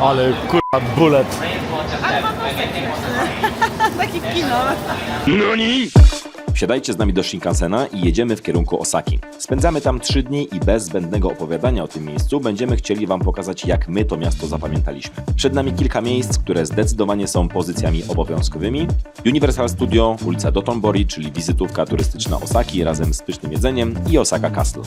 Ale kurwa bullet. Taki kino. Wsiadajcie z nami do Shinkansena i jedziemy w kierunku Osaki. Spędzamy tam 3 dni i bez zbędnego opowiadania o tym miejscu będziemy chcieli Wam pokazać, jak my to miasto zapamiętaliśmy. Przed nami kilka miejsc, które zdecydowanie są pozycjami obowiązkowymi. Universal Studio, ulica Dotonbori, czyli wizytówka turystyczna Osaki razem z pysznym jedzeniem i Osaka Castle.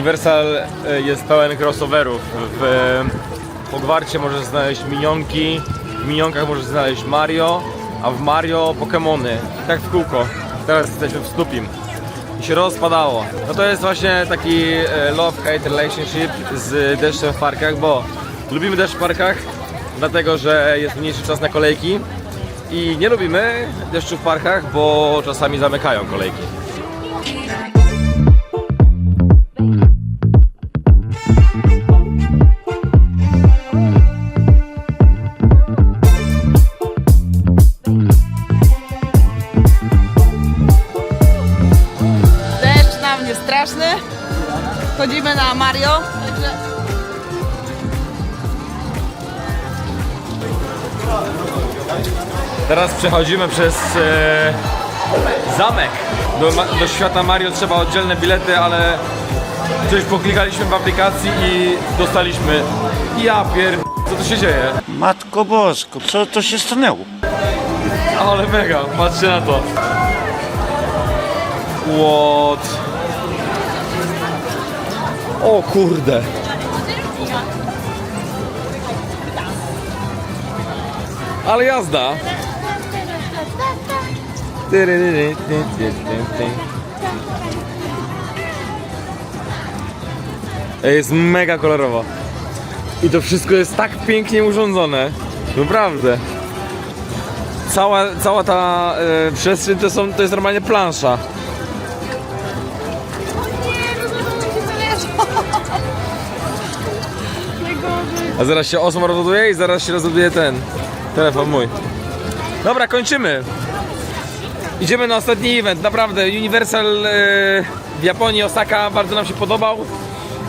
Universal e, jest pełen crossoverów. W Hogwarcie możesz znaleźć minionki, w minionkach możesz znaleźć Mario, a w Mario Pokémony. Tak w kółko. Teraz jesteśmy w Stupim. I się rozpadało. No to jest właśnie taki e, love-hate relationship z deszczem w parkach, bo lubimy deszcz w parkach, dlatego że jest mniejszy czas na kolejki. I nie lubimy deszczu w parkach, bo czasami zamykają kolejki. Teraz przechodzimy przez e, zamek. Do, do świata Mario trzeba oddzielne bilety, ale coś poklikaliśmy w aplikacji i dostaliśmy. Ja pier... Co tu się dzieje? Matko Bosko, co to się stanęło? Ale mega, patrzcie na to. What? O kurde. Ale jazda. Jest mega kolorowo. I to wszystko jest tak pięknie urządzone. Naprawdę. Cała, cała ta e, przestrzeń to, są, to jest normalnie plansza. A zaraz się osmo rozładuje i zaraz się rozładuje ten telefon mój. Dobra, kończymy. Idziemy na ostatni event, naprawdę. Universal e, w Japonii, Osaka bardzo nam się podobał.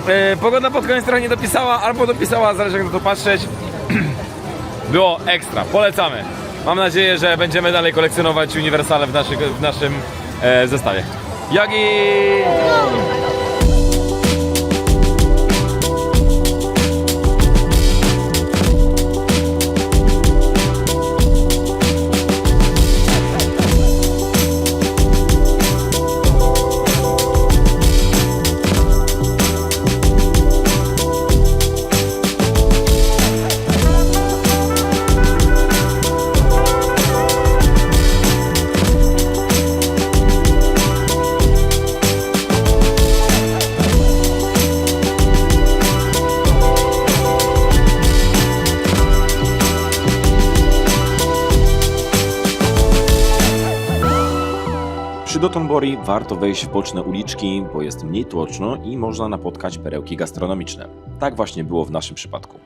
E, pogoda pod koniec trochę nie dopisała, albo dopisała, zależy jak na to patrzeć. Było ekstra, polecamy. Mam nadzieję, że będziemy dalej kolekcjonować Universale w, w naszym e, zestawie. Jogi! Dotonbori warto wejść w boczne uliczki, bo jest mniej tłoczno i można napotkać perełki gastronomiczne. Tak właśnie było w naszym przypadku.